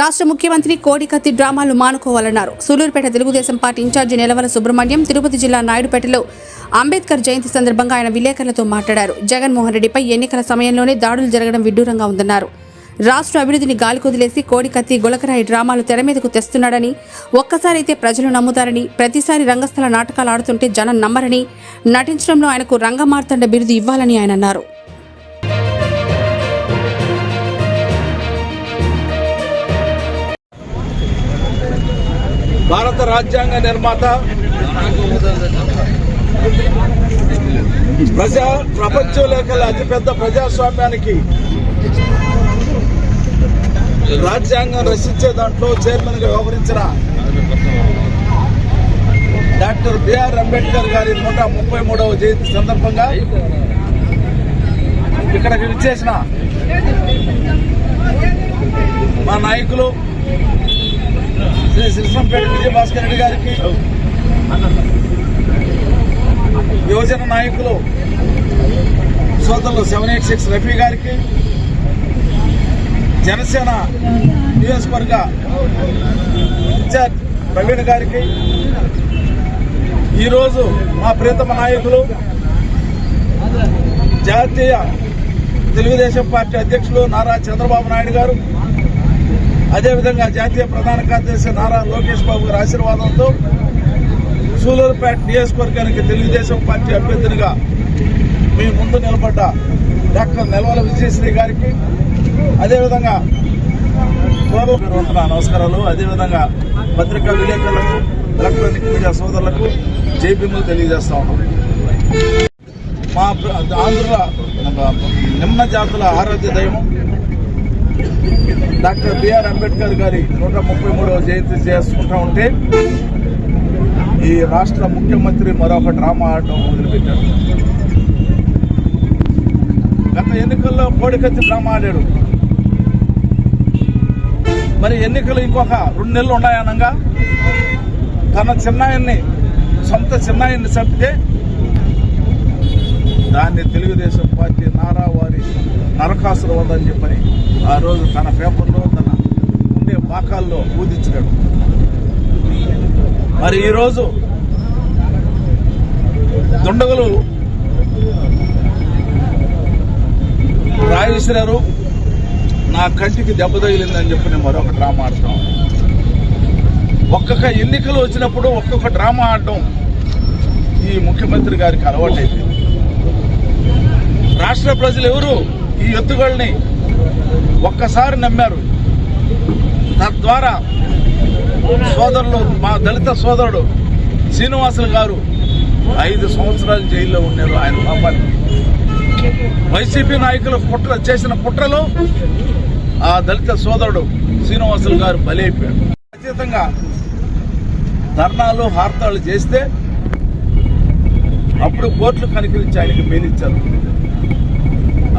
రాష్ట్ర ముఖ్యమంత్రి కోడికత్తి డ్రామాలు మానుకోవాలన్నారు. సూలూరుపేట తెలుగుదేశం పార్టీ ఇన్ఛార్జి నిలవల సుబ్రహ్మణ్యం తిరుపతి జిల్లా నాయుడుపేటలో అంబేద్కర్ జయంతి సందర్భంగా ఆయన విలేకరులతో మాట్లాడారు. జగన్మోహన్ రెడ్డిపై ఎన్నికల సమయంలోనే దాడులు జరగడం విడ్డూరంగా ఉందన్నారు. రాష్ట్ర అభివృద్ధిని గాలికొదిలేసి కోడికత్తి గులకరాయి డ్రామాలు తెర మీదకు తెస్తున్నాడని ఒక్కసారైతే ప్రజలు నమ్ముతారని ప్రతిసారి రంగస్థల నాటకాలు ఆడుతుంటే జనం నమ్మరని నటించడంలో ఆయనకు రంగమార్తండ బిరుదు ఇవ్వాలని ఆయన అన్నారు. భారత రాజ్యాంగ నిర్మాత. ప్రజా ప్రపంచంలో కల అతిపెద్ద ప్రజాస్వామ్యానికి రాజ్యాంగం రచించే దాంట్లో చైర్మన్గా వ్యవహరించిన డాక్టర్ బిఆర్ అంబేద్కర్ గారి నూట ముప్పై మూడవ జయంతి సందర్భంగా ఇక్కడికి విచ్చేసిన మా నాయకులు శ్రీ శ్రీశంపేట విజయభాస్కర్ రెడ్డి గారికి యువజన నాయకులు సోదరులు సెవెన్ ఎయిట్ సిక్స్ రఫీ గారికి జనసేన నియోజకవర్గ ఇన్ఛార్జ్ ప్రవీణ్ గారికి ఈరోజు మా ప్రియతమ నాయకులు జాతీయ తెలుగుదేశం పార్టీ అధ్యక్షులు నారా చంద్రబాబు నాయుడు గారు అదేవిధంగా జాతీయ ప్రధాన కార్యదర్శి నారా లోకేష్ బాబు గారి ఆశీర్వాదంతో సూలూరుపేట నియోజకవర్గానికి తెలుగుదేశం పార్టీ అభ్యర్థినిగా మీ ముందు నిలబడ్డ డాక్టర్ నెలవల విజయశ్రీ గారికి అదేవిధంగా నమస్కారాలు అదేవిధంగా పత్రికా విలేకరులకు ఎలక్ట్రానిక్ మీడియా సోదరులకు జేపీములు తెలియజేస్తా ఉన్నాం. మా ప్ర- ఆంధ్రుల నిమ్న జాతుల ఆరోగ్య దైవం డాక్టర్ బిఆర్ అంబేద్కర్ గారి నూట ముప్పై మూడవ జయంతి చేసుకుంటా ఉంటే ఈ రాష్ట్ర ముఖ్యమంత్రి మరొక డ్రామా ఆడటం మొదలుపెట్టారు గత ఎన్నికల్లో కోడికత్తి డ్రామా ఆడాడు. మరి ఎన్నికలు ఇంకొక రెండు నెలలు ఉన్నాయనగా తన చిన్నాయన్ని సొంత చిన్నాయన్ని చంపితే దాన్ని తెలుగుదేశం పార్టీ నారా వారి నరకాసులు వద్దని చెప్పని ఆ రోజు తన పేపర్లో తన ఉండే పాకాల్లో ఊదించాడు మరి ఈరోజు దుండగులు రాయి నా కంటికి దెబ్బ తగిలిందని చెప్పి నేను మరొక డ్రామా ఆడతాం. ఒక్కొక్క ఎన్నికలు వచ్చినప్పుడు ఒక్కొక్క డ్రామా ఆడటం ఈ ముఖ్యమంత్రి గారికి అలవాటైంది. రాష్ట్ర ప్రజలు ఎవరు? ఈ ఎత్తుగోళ్ళని ఒక్కసారి నమ్మారు. తద్వారా సోదరులు మా దళిత సోదరుడు శ్రీనివాసులు గారు ఐదు సంవత్సరాలు జైల్లో ఉన్నారు ఆయన పాపాన్ని. వైసీపీ నాయకులు కుట్ర చేసిన కుట్రలో ఆ దళిత సోదరుడు శ్రీనివాసులు గారు బలైపోయాడు ఖచ్చితంగా ధర్నాలు హార్తాలు చేస్తే అప్పుడు కోర్టులు కనికరించి ఆయనకి బెయిలిచ్చారు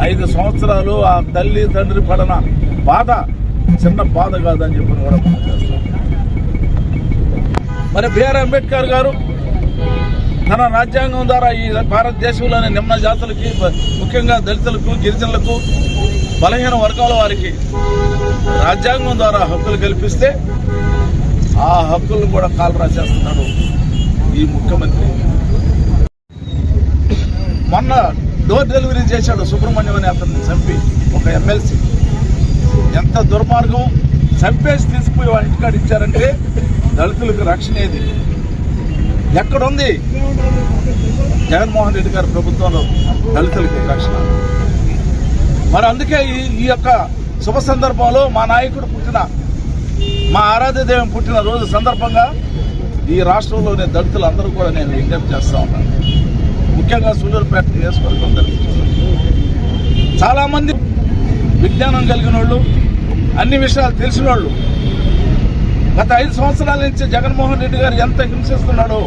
ఐదు సంవత్సరాలు ఆ తల్లి తండ్రి పడన బాధ చిన్న బాధ కాదని చెప్పి కూడా మనం చేస్తాం. మరి బిఆర్ అంబేద్కర్ గారు తన రాజ్యాంగం ద్వారా ఈ భారతదేశంలోని నిమ్న జాతులకి ముఖ్యంగా దళితులకు గిరిజనులకు బలహీన వర్గాల వారికి రాజ్యాంగం ద్వారా హక్కులు కల్పిస్తే ఆ హక్కులను కూడా కాలు రాసేస్తున్నాడు ఈ ముఖ్యమంత్రి. మొన్న డోర్ డెలివరీ చేశాడు సుబ్రహ్మణ్యం అనే అతన్ని చంపి ఒక ఎమ్మెల్సీ ఎంత దుర్మార్గం. చంపేసి తీసుకుపోయి వాళ్ళ ఇంటికాడ ఇచ్చారంటే దళితులకు రక్షణ ఏది? ఎక్కడుంది? జగన్మోహన్ రెడ్డి గారి ప్రభుత్వంలో దళితులకి రక్షణ. మరి అందుకే ఈ ఈ యొక్క శుభ సందర్భంలో మా నాయకుడు పుట్టిన మా ఆరాధ్య దైవం పుట్టిన రోజు సందర్భంగా ఈ రాష్ట్రంలోనే దళితులు అందరూ కూడా నేను విజ్ఞప్తి చేస్తా ఉన్నాను. ముఖ్యంగా సూళ్ళూరుపేట నియోజకవర్గం దళితులు చాలామంది విజ్ఞానం కలిగిన వాళ్ళు అన్ని విషయాలు తెలిసిన వాళ్ళు. గత ఐదు సంవత్సరాల నుంచి జగన్మోహన్ రెడ్డి గారు ఎంత హింసిస్తున్నాడో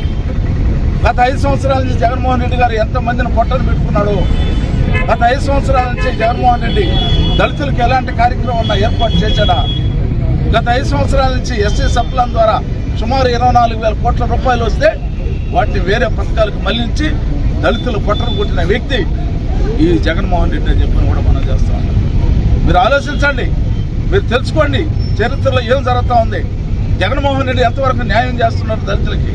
గత ఐదు సంవత్సరాల నుంచి జగన్మోహన్ రెడ్డి గారు ఎంత మందిని పొట్టను పెట్టుకున్నాడో గత ఐదు సంవత్సరాల నుంచి జగన్మోహన్ రెడ్డి దళితులకు ఎలాంటి కార్యక్రమం ఉన్నా ఏర్పాటు చేశాడా? గత ఐదు సంవత్సరాల నుంచి ఎస్సీ సప్లాన్ ద్వారా సుమారు ఇరవై నాలుగు వేల కోట్ల రూపాయలు వస్తే వాటిని వేరే పథకాలకు మళ్ళించి దళితులు పొట్టను కొట్టిన వ్యక్తి ఈ జగన్మోహన్ రెడ్డి అని చెప్పని కూడా మనం చేస్తా ఉన్నాం. మీరు ఆలోచించండి మీరు తెలుసుకోండి చరిత్రలో ఏం జరుగుతూ ఉంది. జగన్మోహన్ రెడ్డి ఎంతవరకు న్యాయం చేస్తున్నారు దళితులకి?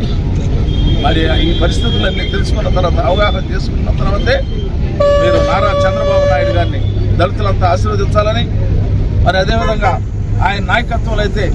మరి ఈ పరిస్థితులన్నీ తెలుసుకున్న తర్వాత అవగాహన చేసుకున్న తర్వాతే మీరు నారా చంద్రబాబు నాయుడు గారిని దళితులంతా ఆశీర్వదించాలని మరి అదేవిధంగా ఆయన నాయకత్వంలో అయితే